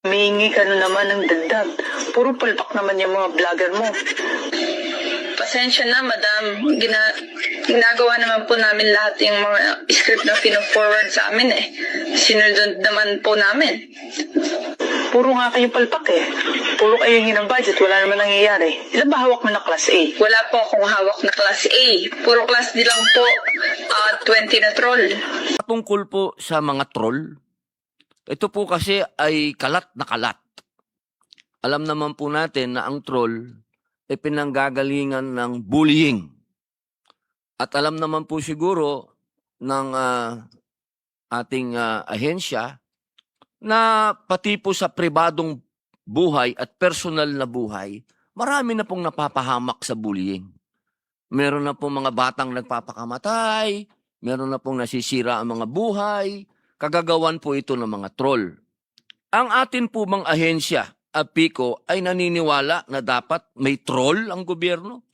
Humingi ka na naman ng dagdag. Puro palpak naman yung mga vlogger mo. Pasensya na, madam. Gina ginagawa naman po namin lahat yung mga script na pino-forward sa amin eh. Sinunod naman po namin. Puro nga kayo palpak eh. Puro kayo hingi ng budget, wala naman nangyayari. Ilan ba hawak mo na class A? Wala po akong hawak na class A. Puro class D lang po. Ah, 20 na troll. Tungkol po sa mga troll, ito po kasi ay kalat na kalat. Alam naman po natin na ang troll ay pinanggagalingan ng bullying. At alam naman po siguro ng ah, ating ah, ahensya na pati po sa pribadong buhay at personal na buhay, marami na pong napapahamak sa bullying. Meron na pong mga batang nagpapakamatay, meron na pong nasisira ang mga buhay, kagagawan po ito ng mga troll. Ang atin po bang ahensya, APICO, ay naniniwala na dapat may troll ang gobyerno?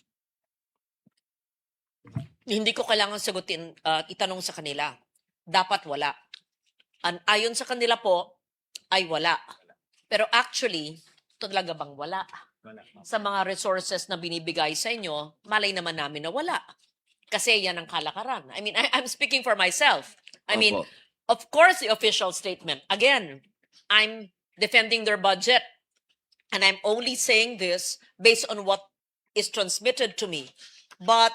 hindi ko kailangan sagutin, ah, itanong sa kanila. Dapat wala. An ayon sa kanila po, ay wala. Pero actually, talaga bang wala? Sa mga resources na binibigay sa inyo, malay naman namin na wala. Kasi yan ang kalakaran. I mean, I, I'm speaking for myself. I mean, Opo. Of course, the official statement. Again, I'm defending their budget. And I'm only saying this based on what is transmitted to me. But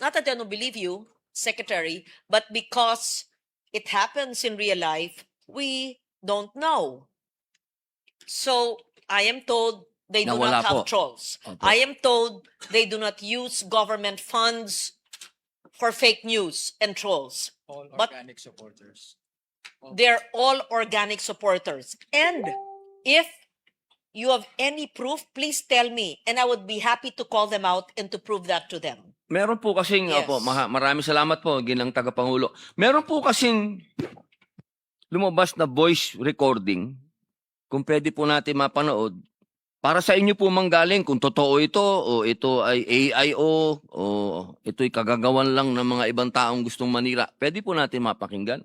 not that I don't believe you, Secretary, but because it happens in real life, we don't know. So I am told they do not have po. trolls. Opo. I am told they do not use government funds for fake news and trolls. all But- organic supporters. They're all organic supporters. And if you have any proof, please tell me. And I would be happy to call them out and to prove that to them. Meron po kasing, Yes. opo, maha, maraming salamat po, ginang tagapangulo. Meron po kasing lumabas na voice recording, kung pwede po natin mapanood, para sa inyo po manggaling kung totoo ito o ito ay AIO o ito'y kagagawan lang ng mga ibang taong gustong manira. Pwede po natin mapakinggan.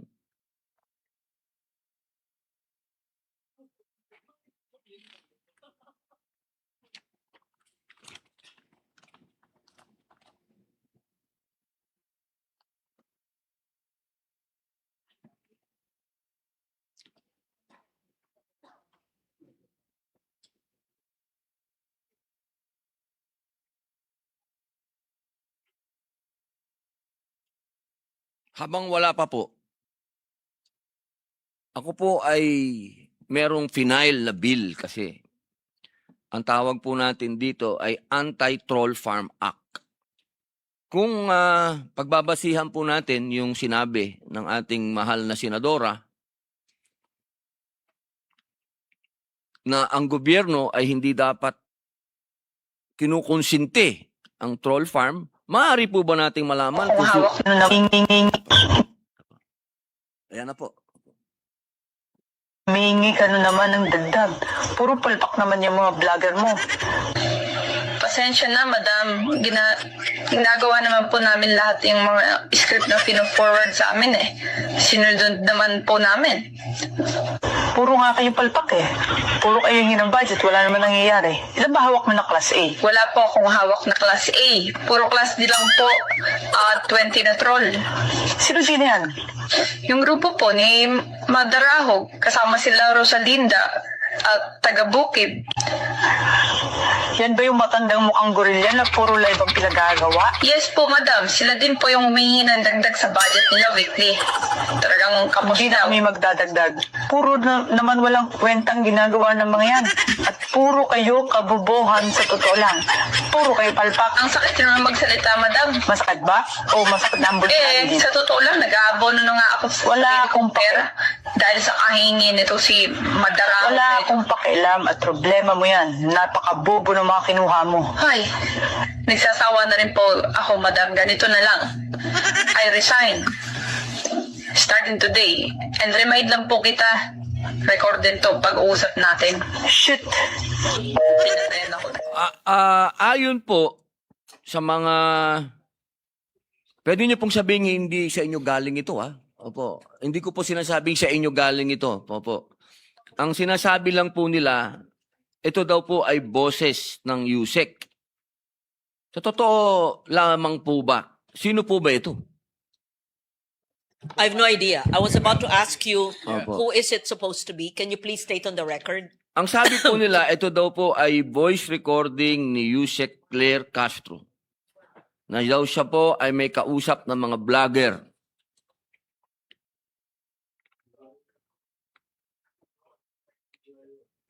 Habang wala pa po, ako po ay merong final na bill kasi. Ang tawag po natin dito ay Anti-Troll Farm Act. Kung ah, pagbabasihan po natin yung sinabi ng ating mahal na senadora na ang gobyerno ay hindi dapat kinukonsinti ang troll farm, maaari po ba nating malaman Kung si- Ayan na po. humingi ka na naman ng dagdag. Puro palpak naman yung mga vlogger mo. Pasensya na, madam. Gina ginagawa naman po namin lahat yung mga script na pino-forward sa amin eh. Sinunod naman po namin. Puro nga kayo palpak eh. Puro kayo hingi ng budget, wala naman nangyayari. Ilan ba hawak mo na class A? Wala po akong hawak na class A. Puro class D lang po. Ah, 20 na troll. Sino-sino yan? Yung grupo po ni Madarahog, kasama sila Rosalinda at taga Bukid. Yan ba yung matandang mukhang gorilla na puro live ang pinagagawa? Yes po, madam. Sila din po yung humingi ng dagdag sa budget nila weekly. Talagang kapos Hindi na na. kami magdadagdag. Puro na, naman walang kwentang ginagawa ng mga yan. At puro kayo kabubuhan sa totoo lang. Puro kayo palpak. Ang sakit naman magsalita, madam. Masakit ba? O masakit na ang Eh, sa totoo lang, nag-aabono na nga ako sa Wala akong kong pera. Dahil sa kahingin nito si Madarahog. Wala akong pakialam at problema mo yan. Napakabobo ng mga kinuha mo. Ay, nagsasawa na rin po ako, madam. Ganito na lang. I resign. Starting today. And remind lang po kita, record din to pag-uusap natin. Shit! Pinatayan ako. Ah, ah, ayon po sa mga Pwede niyo pong sabihin hindi sa inyo galing ito ha. Opo. Hindi ko po sinasabing sa inyo galing ito. Opo. Ang sinasabi lang po nila, ito daw po ay boses ng USEC. Sa totoo lamang po ba, sino po ba ito? I have no idea. I was about to ask you, Opo. who is it supposed to be? Can you please state on the record? Ang sabi po nila, ito daw po ay voice recording ni Yusek Claire Castro. Na daw siya po ay may kausap ng mga vlogger.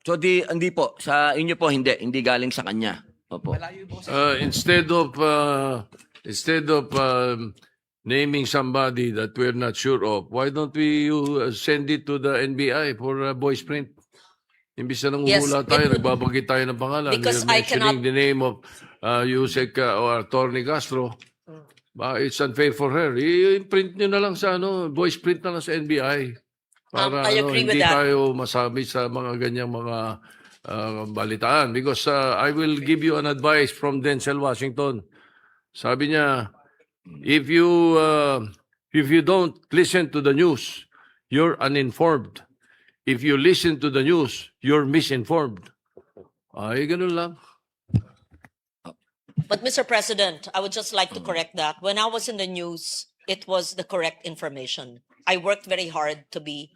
So di, hindi po, sa inyo po hindi, hindi galing sa kanya. Opo. Uh, instead of uh, instead of um, naming somebody that we're not sure of, why don't we uh, send it to the NBI for uh, voice print? Imbis na Yes, nanguhula it tayo, would- nagbabanggit tayo ng pangalan. Because We're I mentioning cannot- the name of uh, Yusek uh, or Attorney Castro. Ba, it's unfair for her. I-print nyo na lang sa ano, voice print na lang sa NBI. Para Um, I ano, with hindi that. tayo masabi sa mga ganyang mga uh, balitaan. Because uh, I will give you an advice from Denzel Washington. Sabi niya, if you uh, if you don't listen to the news, you're uninformed. If you listen to the news, you're misinformed. Ay, ganun lang. But Mr. President, I would just like to correct that. When I was in the news, it was the correct information. I worked very hard to be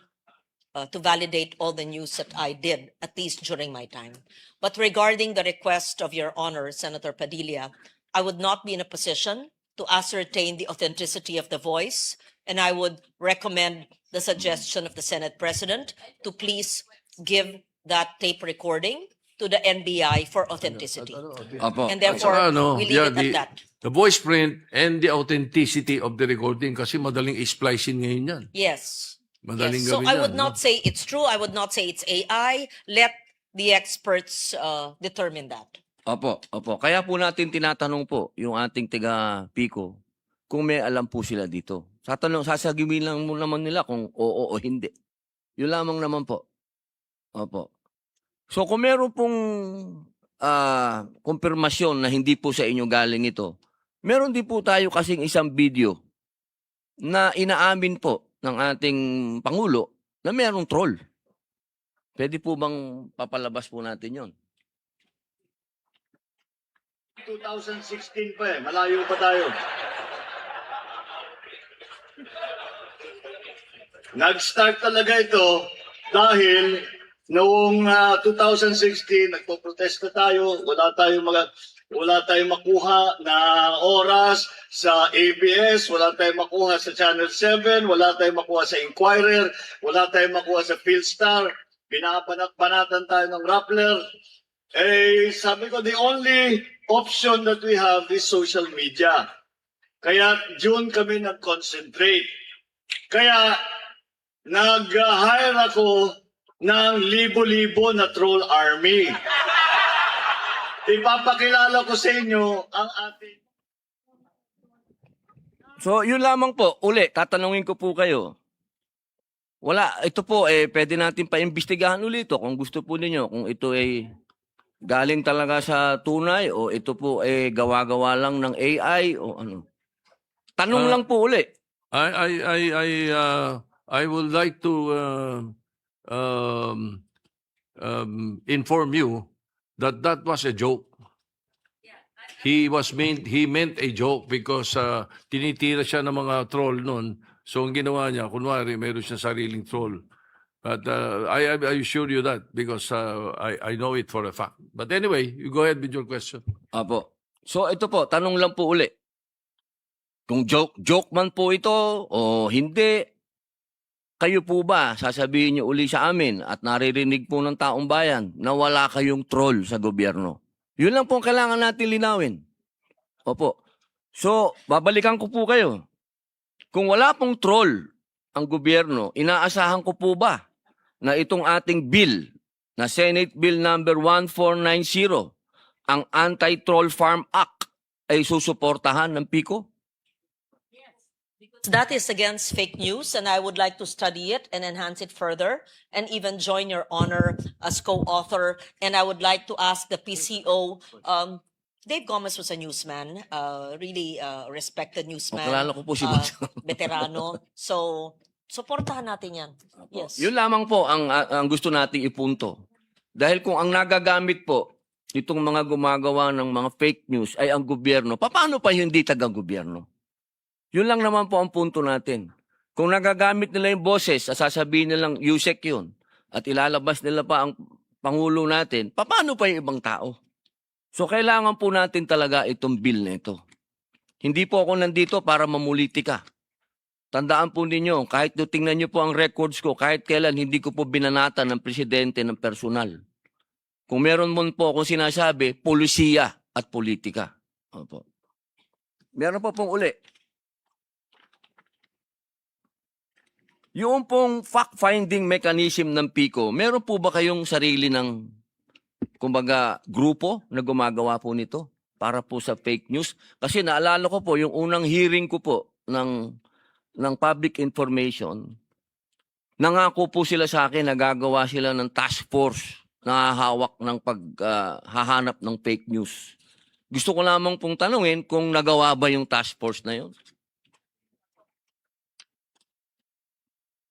uh, to validate all the news that I did, at least during my time. But regarding the request of Your Honor, Senator Padilla, I would not be in a position to ascertain the authenticity of the voice, and I would recommend the suggestion of the Senate President to please give that tape recording to the NBI for authenticity. Opo. And At therefore, saka, ano, we leave yeah, it the- at that. The voice print and the authenticity of the recording kasi madaling i-splicing ngayon yan. Yes. Madaling yes. So gawin I yan, would no? not say it's true. I would not say it's AI. Let the experts uh, determine that. Opo, opo. Kaya po natin tinatanong po yung ating tiga Pico kung may alam po sila dito. Satanong, sasagimin lang mo naman nila kung oo o hindi. Yun lamang naman po. Opo. So kung meron pong ah, kumpirmasyon na hindi po sa inyo galing ito, meron din po tayo kasing isang video na inaamin po ng ating Pangulo na merong troll. Pwede po bang papalabas po natin yon? 2016 pa eh. Malayo pa tayo. Nag-start talaga ito dahil noong ah, 2016 nagpo-protesta tayo, wala tayong mga wala tayong makuha na oras sa ABS, wala tayong makuha sa Channel 7, wala tayong makuha sa Inquirer, wala tayong makuha sa Philstar, binabanat-banatan tayo ng Rappler, eh, sabi ko, the only option that we have is social media. Kaya June kami nag-concentrate. Kaya nag-hire ako ng libo-libo na troll army. Ipapakilala ko sa inyo ang ating So, yun lamang po. Uli, tatanungin ko po kayo. Wala, ito po, eh, pwede natin paimbestigahan ulit ito kung gusto po ninyo. Kung ito ay galing talaga sa tunay o ito po ay gawa-gawa lang ng AI o ano. Tanong Ah. lang po uli. I I I I uh, I would like to uh, um, um, inform you that that was a joke. He was meant he meant a joke because uh, tinitira siya ng mga troll noon. So ang ginawa niya, kunwari mayroon siya sariling troll. But uh, I I assure you that because uh, I I know it for a fact. But anyway, you go ahead with your question. Apo. So, ito po, tanong lang po uli. Kung joke, joke man po ito o hindi, kayo po ba, sasabihin niyo uli sa amin at naririnig po ng taong bayan na wala kayong troll sa gobyerno? Yun lang po ang kailangan natin linawin. Opo. So, babalikan ko po kayo. Kung wala pong troll ang gobyerno, inaasahan ko po ba na itong ating bill na Senate Bill number 1490 ang Anti-Troll Farm Act ay susuportahan ng PICO? That is against fake news, and I would like to study it and enhance it further, and even join Your Honor as co-author. And I would like to ask the PCO. Um, Dave Gomez was a newsman, uh, really uh, respected newsman. Makilala ko po si uh, Boss. veterano. So Suportahan natin yan. Yes. Yun lamang po ang, ang gusto nating ipunto. Dahil kung ang nagagamit po itong mga gumagawa ng mga fake news ay ang gobyerno, paano pa hindi taga-gobyerno? Yun lang naman po ang punto natin. Kung nagagamit nila yung boses, sasabihin nilang USEC yun, at ilalabas nila pa ang Pangulo natin, paano pa yung ibang tao? So kailangan po natin talaga itong bill na ito. Hindi po ako nandito para mamulitika. Tandaan po ninyo, kahit do tingnan nyo po ang records ko, kahit kailan hindi ko po binanata ng presidente ng personal. Kung meron mo po akong sinasabi, polisiya at politika. Opo. Meron po pong uli. Yung pong fact-finding mechanism ng PICO, meron po ba kayong sarili ng, kumbaga, grupo na gumagawa po nito para po sa fake news? Kasi naalala ko po, yung unang hearing ko po ng, ng public information, nangako po sila sa akin na gagawa sila ng task force na hahawak ng paghahanap ng fake news. Gusto ko lamang pong tanungin kung nagawa ba yung task force na yun.